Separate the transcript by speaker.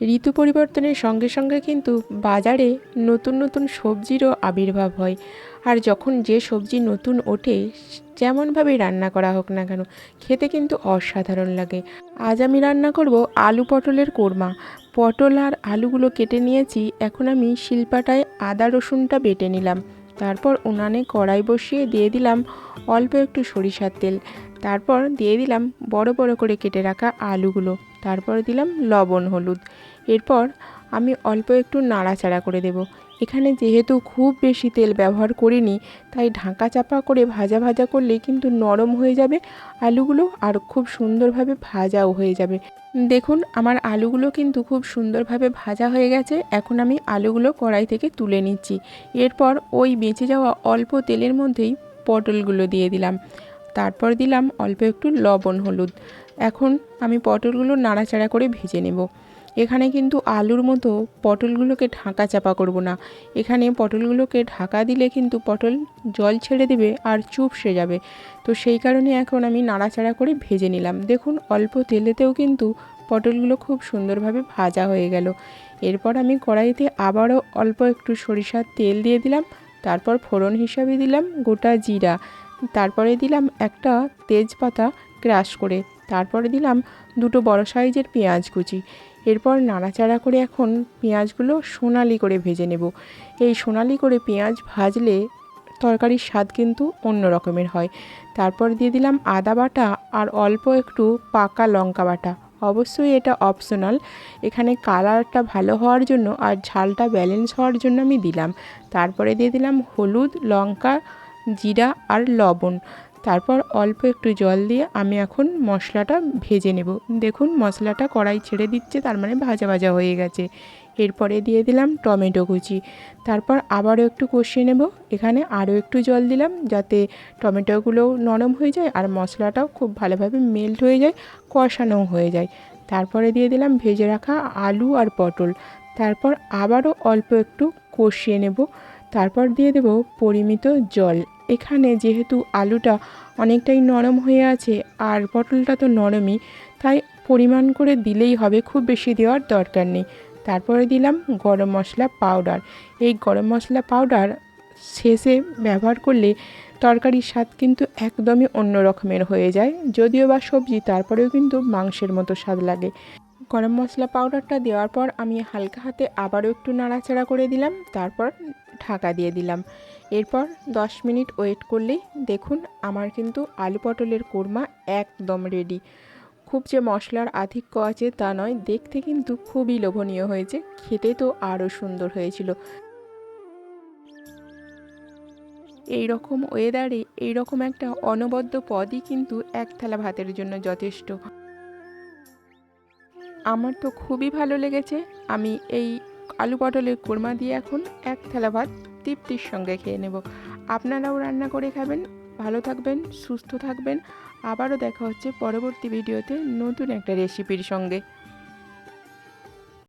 Speaker 1: ঋতু পরিবর্তনের সঙ্গে সঙ্গে কিন্তু বাজারে নতুন নতুন সবজিরও আবির্ভাব হয়। আর যখন যে সবজি নতুন ওঠে, যেমনভাবে রান্না করা হোক না কেন, খেতে কিন্তু অসাধারণ লাগে। আজ আমি রান্না করব আলু পটলের কোরমা। পটল আর আলুগুলো কেটে নিয়েছি, এখন আমি শিলপাটায় আদা রসুনটা বেটে নিলাম। তারপর উনানে কড়াই বসিয়ে দিয়ে দিলাম অল্প একটু সরিষার তেল। তারপর দিয়ে দিলাম বড় বড় করে কেটে রাখা আলুগুলো। তারপর দিলাম লবণ, হলুদ। এরপর আমি অল্প একটু নাড়াচাড়া করে দেব। এখানে যেহেতু খুব বেশি তেল ব্যবহার করিনি, তাই ঢাকা চাপা করে ভাজা ভাজা করলে কিন্তু নরম হয়ে যাবে, আলুগুলো আর খুব সুন্দরভাবে ভাজাও হয়ে যাবে। দেখুন, আমার আলুগুলো কিন্তু খুব সুন্দরভাবে ভাজা হয়ে গেছে। এখন আমি আলুগুলো কড়াই থেকে তুলে নিচ্ছি। এরপর ওই বেঁচে যাওয়া অল্প তেলের মধ্যেই পটলগুলো দিয়ে দিলাম। তারপর দিলাম অল্প একটু লবণ, হলুদ। এখন আমি পটলগুলো নাড়াচাড়া করে ভেজে নেব। এখানে কিন্তু আলুর মতো পটলগুলোকে ঢাকা চাপা করব না। এখানে পটলগুলোকে ঢাকা দিলে কিন্তু পটল জল ছেড়ে দেবে আর চুপসে যাবে। তো সেই কারণে এখন আমি নাড়াচাড়া করে ভেজে নিলাম। দেখুন, অল্প তেলেতেও কিন্তু পটলগুলো খুব সুন্দরভাবে ভাজা হয়ে গেল। এরপর আমি কড়াইতে আবারও অল্প একটু সরিষার তেল দিয়ে দিলাম। তারপর ফোড়ন হিসাবে দিলাম গোটা জিরা। তারপরে দিলাম একটা তেজপাতা ক্রাশ করে। তারপরে দিলাম দুটো বড় সাইজের পেঁয়াজ কুচি। এরপর নাড়াচাড়া করে এখন পেঁয়াজগুলো সোনালি করে ভেজে নেব। এই সোনালি করে পেঁয়াজ ভাজলে তরকারির স্বাদ কিন্তু অন্য রকমের হয়। তারপর দিয়ে দিলাম আদা বাটা আর অল্প একটু পাকা লঙ্কা বাটা। অবশ্যই এটা অপশনাল এখানে কালারটা ভালো হওয়ার জন্য আর ঝালটা ব্যালেন্স হওয়ার জন্য আমি দিলাম। তারপরে দিয়ে দিলাম হলুদ, লঙ্কা, জিরা আর লবণ। তারপর অল্প একটু জল দিয়ে আমি এখন মশলাটা ভেজে নেব। দেখুন, মশলাটা কড়াই ছেড়ে দিচ্ছে, তার মানে ভাজা ভাজা হয়ে গেছে। এরপরে দিয়ে দিলাম টমেটো কুচি। তারপর আবারও একটু কষিয়ে নেব। এখানে আরও একটু জল দিলাম যাতে টমেটোগুলোও নরম হয়ে যায় আর মশলাটাও খুব ভালোভাবে মেল্ট হয়ে যায় কষানো হয়ে যায়। তারপরে দিয়ে দিলাম ভেজে রাখা আলু আর পটল। তারপর আবারও অল্প একটু কষিয়ে নেব। তারপর দিয়ে দেব পরিমিত জল। এখানে যেহেতু আলুটা অনেকটাই নরম হয়ে আছে আর পটলটা তো নরমই, তাই পরিমাণ করে দিলেই হবে, খুব বেশি দেওয়ার দরকার নেই। তারপরে দিলাম গরম মশলা পাউডার। এই গরম মশলা পাউডার শেষে ব্যবহার করলে তরকারির স্বাদ কিন্তু একদমই অন্য রকমের হয়ে যায়, যদিও বা সবজি, তারপরেও কিন্তু মাংসের মতো স্বাদ লাগে। গরম মশলা পাউডারটা দেওয়ার পর আমি হালকা হাতে আবারও একটু নাড়াচাড়া করে দিলাম, তারপর ঢাকা দিয়ে দিলাম। এরপর দশ মিনিট ওয়েট করলেই দেখুন আমার কিন্তু আলু পটলের কোরমা একদম রেডি খুব যে মশলার আধিক্য আছে তা নয়, দেখতে কিন্তু খুবই লোভনীয় হয়েছে, খেতে তো আরও সুন্দর হয়েছিল। এই রকম ওয়েদারে এই রকম একটা অনবদ্য পদই কিন্তু এক থালা ভাতের জন্য যথেষ্ট। আমার তো খুবই ভালো লেগেছে, আমি এই আলু পটলের কোরমা দিয়ে এখন এক থালা ভাত তৃপ্তির সঙ্গে খেয়ে নেব। আপনারাও রান্না করে খাবেন, ভালো থাকবেন, সুস্থ থাকবেন। আবারও দেখা হচ্ছে পরবর্তী ভিডিওতে নতুন একটা রেসিপির সঙ্গে।